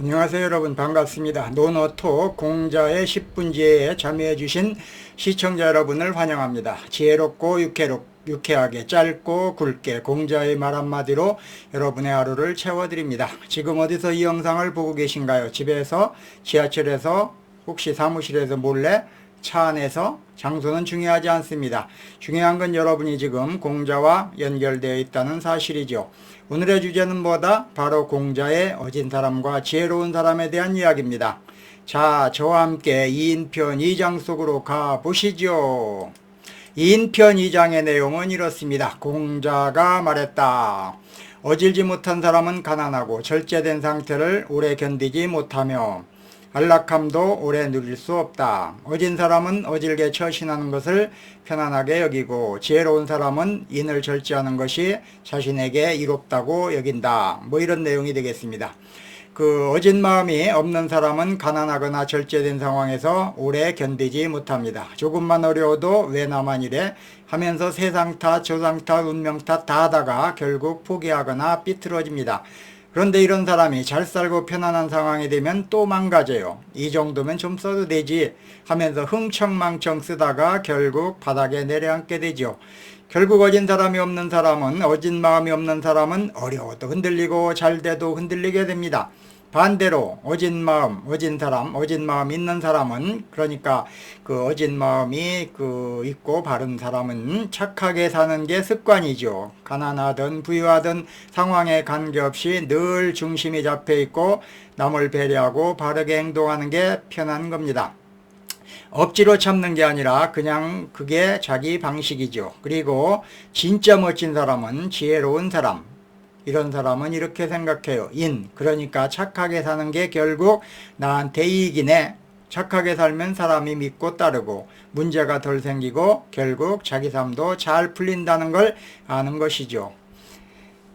안녕하세요 여러분 반갑습니다. 노노토 공자의 10분지에 참여해 주신 시청자 여러분을 환영합니다. 지혜롭고 유쾌롭, 유쾌하게 짧고 굵게 공자의 말 한마디로 여러분의 하루를 채워드립니다. 지금 어디서 이 영상을 보고 계신가요? 집에서 지하철에서 혹시 사무실에서 몰래 차 안에서 장소는 중요하지 않습니다. 중요한 건 여러분이 지금 공자와 연결되어 있다는 사실이죠. 오늘의 주제는 뭐다? 바로 공자의 어진 사람과 지혜로운 사람에 대한 이야기입니다. 자, 저와 함께 2인편 2장 속으로 가 보시죠. 2인편 2장의 내용은 이렇습니다. 공자가 말했다. 어질지 못한 사람은 가난하고 절제된 상태를 오래 견디지 못하며 안락함도 오래 누릴 수 없다. 어진 사람은 어질게 처신하는 것을 편안하게 여기고 지혜로운 사람은 인을 절제하는 것이 자신에게 이롭다고 여긴다. 뭐 이런 내용이 되겠습니다. 그 어진 마음이 없는 사람은 가난하거나 절제된 상황에서 오래 견디지 못합니다. 조금만 어려워도 왜 나만 이래 하면서 세상 탓, 조상 탓, 운명 탓 다 하다가 결국 포기하거나 삐뚤어집니다. 그런데 이런 사람이 잘 살고 편안한 상황이 되면 또 망가져요. 이 정도면 좀 써도 되지 하면서 흥청망청 쓰다가 결국 바닥에 내려앉게 되죠. 결국 어진 사람이 없는 사람은 어진 마음이 없는 사람은 어려워도 흔들리고 잘 돼도 흔들리게 됩니다. 반대로 어진 마음, 어진 사람, 어진 마음 있는 사람은 그러니까 그 어진 마음이 그 있고 바른 사람은 착하게 사는 게 습관이죠. 가난하든 부유하든 상황에 관계없이 늘 중심이 잡혀 있고 남을 배려하고 바르게 행동하는 게 편한 겁니다. 억지로 참는 게 아니라 그냥 그게 자기 방식이죠. 그리고 진짜 멋진 사람은 지혜로운 사람, 이런 사람은 이렇게 생각해요. 인. 그러니까 착하게 사는 게 결국 나한테 이익이네. 착하게 살면 사람이 믿고 따르고 문제가 덜 생기고 결국 자기 삶도 잘 풀린다는 걸 아는 것이죠.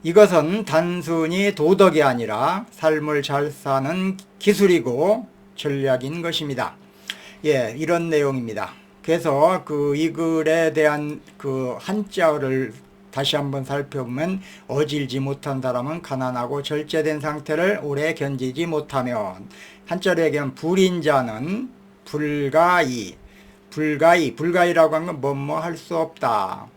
이것은 단순히 도덕이 아니라 삶을 잘 사는 기술이고 전략인 것입니다. 예, 이런 내용입니다. 그래서 그 이 글에 대한 그 한자를 다시 한번 살펴보면 어질지 못한 사람은 가난하고 절제된 상태를 오래 견디지 못하면 한자로 얘기하면 불인자는 불가이 불가이 불가이라고 하는 건 뭐뭐 할 수 없다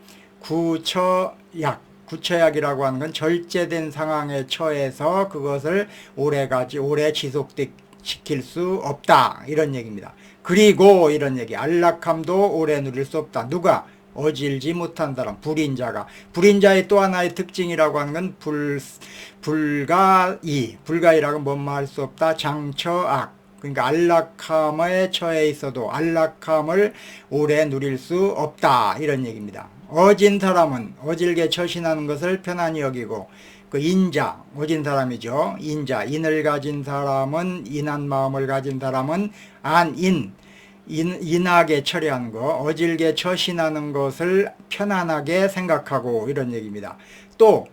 구처약 구처약이라고 하는 건 절제된 상황에 처해서 그것을 오래가지 오래 지속시킬 수 없다 이런 얘기입니다. 그리고 이런 얘기 안락함도 오래 누릴 수 없다. 누가 어질지 못한 사람, 불인자가. 불인자의 또 하나의 특징이라고 하는 건 불, 불가이. 불가이라고 뭔말할수 없다. 장처악. 그러니까 안락함에 처해 있어도 안락함을 오래 누릴 수 없다. 이런 얘기입니다. 어진 사람은 어질게 처신하는 것을 편안히 여기고 그 인자, 어진 사람이죠. 인자, 인을 가진 사람은 인한 마음을 가진 사람은 안인, 인, 인하게 처리하는 거, 어질게 처신하는 것을 편안하게 생각하고 이런 얘기입니다. 또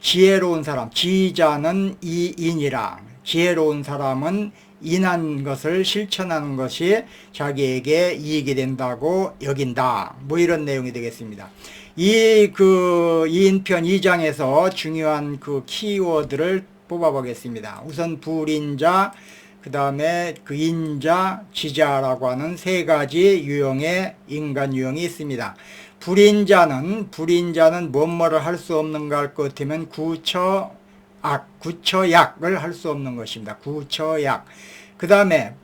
지혜로운 사람, 지자는 이인이라 지혜로운 사람은 인한 것을 실천하는 것이 자기에게 이익이 된다고 여긴다. 뭐 이런 내용이 되겠습니다. 이 그 이인편 2장에서 중요한 그 키워드를 뽑아 보겠습니다. 우선 불인자, 그 다음에 그 인자, 지자라고 하는 세 가지 유형의 인간 유형이 있습니다. 불인자는 불인자는 뭐뭐를 할 수 없는가 할 것 같으면 구처 악, 구처약을 할 수 없는 것입니다. 구처약. 그 다음에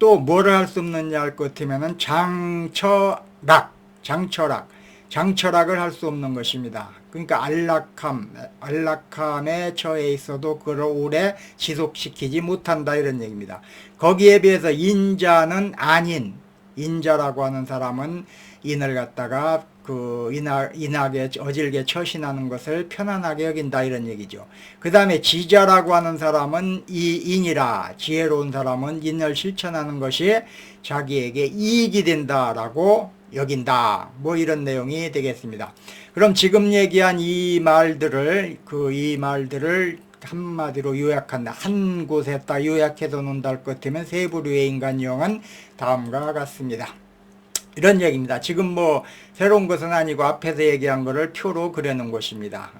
또 뭐를 할 수 없느냐 할 것 같으면 장처락, 장처락. 장철학을 할 수 없는 것입니다. 그러니까 안락함, 안락함에 처해 있어도 그걸 오래 지속시키지 못한다 이런 얘기입니다. 거기에 비해서 인자는 아닌 인자라고 하는 사람은 인을 갖다가 그 인하, 인하게 어질게 처신하는 것을 편안하게 여긴다 이런 얘기죠. 그 다음에 지자라고 하는 사람은 이 인이라 지혜로운 사람은 인을 실천하는 것이 자기에게 이익이 된다라고 여긴다. 뭐 이런 내용이 되겠습니다. 그럼 지금 얘기한 이 말들을 그 이 말들을 한마디로 요약한다. 한 곳에다 요약해서 논다 할 것 같으면 세 부류의 인간형은 다음과 같습니다. 이런 얘기입니다. 지금 뭐 새로운 것은 아니고 앞에서 얘기한 거를 표로 그려놓은 것입니다.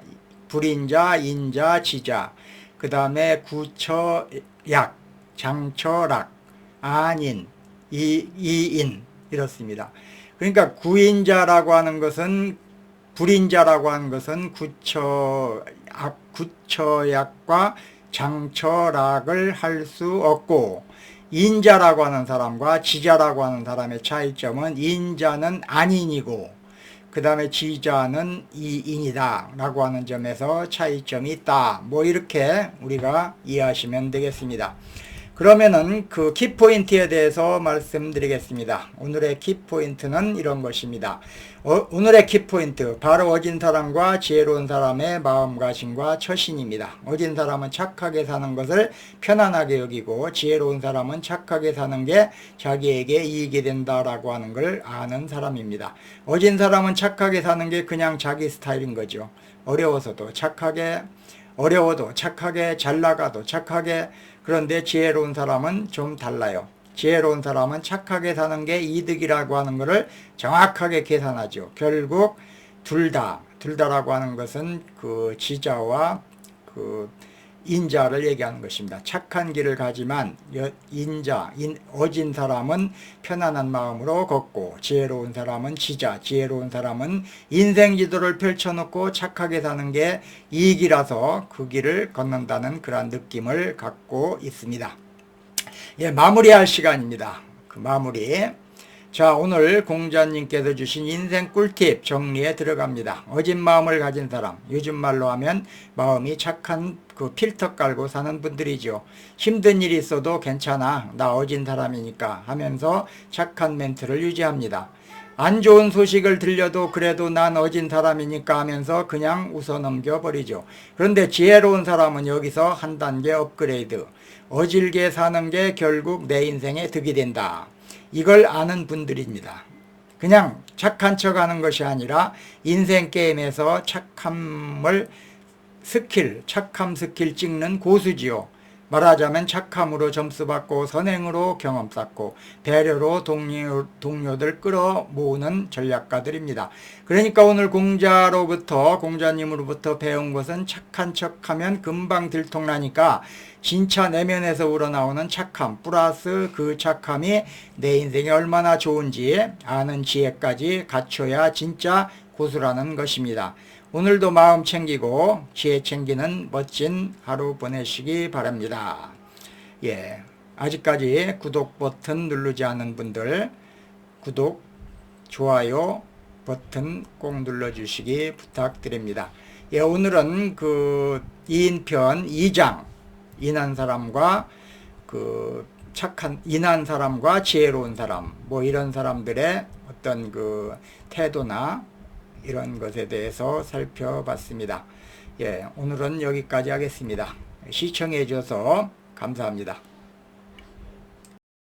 불인자, 인자, 지자, 그 다음에 구처약, 장처락, 안인, 이, 이인 이렇습니다. 그러니까 구인자라고 하는 것은 불인자라고 하는 것은 구처 악, 구처약과 장처락을 할 수 없고 인자라고 하는 사람과 지자라고 하는 사람의 차이점은 인자는 안인이고 그 다음에 지자는 이인이다 라고 하는 점에서 차이점이 있다. 뭐 이렇게 우리가 이해하시면 되겠습니다 그러면은 그 키포인트에 대해서 말씀드리겠습니다. 오늘의 키포인트는 이런 것입니다. 어, 오늘의 키포인트 바로 어진 사람과 지혜로운 사람의 마음가짐과 처신입니다. 어진 사람은 착하게 사는 것을 편안하게 여기고 지혜로운 사람은 착하게 사는 게 자기에게 이익이 된다라고 하는 걸 아는 사람입니다. 어진 사람은 착하게 사는 게 그냥 자기 스타일인 거죠. 어려워서도 착하게 어려워도 착하게 잘 나가도 착하게 그런데 지혜로운 사람은 좀 달라요. 지혜로운 사람은 착하게 사는 게 이득이라고 하는 것을 정확하게 계산하죠. 결국 둘 다, 둘 다라고 하는 것은 그 지자와 그 인자를 얘기하는 것입니다. 착한 길을 가지만 인자, 인, 어진 사람은 편안한 마음으로 걷고 지혜로운 사람은 지자, 지혜로운 사람은 인생 지도를 펼쳐놓고 착하게 사는 게 이익이라서 그 길을 걷는다는 그러한 느낌을 갖고 있습니다. 예, 마무리할 시간입니다. 그 마무리. 자, 오늘 공자님께서 주신 인생 꿀팁 정리에 들어갑니다. 어진 마음을 가진 사람, 요즘 말로 하면 마음이 착한 그 필터 깔고 사는 분들이죠. 힘든 일이 있어도 괜찮아. 나 어진 사람이니까 하면서 착한 멘트를 유지합니다. 안 좋은 소식을 들려도 그래도 난 어진 사람이니까 하면서 그냥 웃어 넘겨버리죠. 그런데 지혜로운 사람은 여기서 한 단계 업그레이드. 어질게 사는 게 결국 내 인생에 득이 된다. 이걸 아는 분들입니다. 그냥 착한 척 하는 것이 아니라 인생 게임에서 착함을 스킬, 착함 스킬 찍는 고수지요. 말하자면 착함으로 점수 받고 선행으로 경험 쌓고 배려로 동료, 동료들 끌어 모으는 전략가들입니다. 그러니까 오늘 공자로부터 공자님으로부터 배운 것은 착한 척하면 금방 들통나니까 진짜 내면에서 우러나오는 착함 플러스 그 착함이 내 인생에 얼마나 좋은지 아는 지혜까지 갖춰야 진짜 고수라는 것입니다. 오늘도 마음 챙기고 지혜 챙기는 멋진 하루 보내시기 바랍니다. 예. 아직까지 구독 버튼 누르지 않은 분들 구독, 좋아요 버튼 꼭 눌러주시기 부탁드립니다. 예, 오늘은 그 2인편 2장 인한 사람과 그 착한 인한 사람과 지혜로운 사람 뭐 이런 사람들의 어떤 그 태도나 이런 것에 대해서 살펴봤습니다. 예, 오늘은 여기까지 하겠습니다. 시청해 주셔서 감사합니다.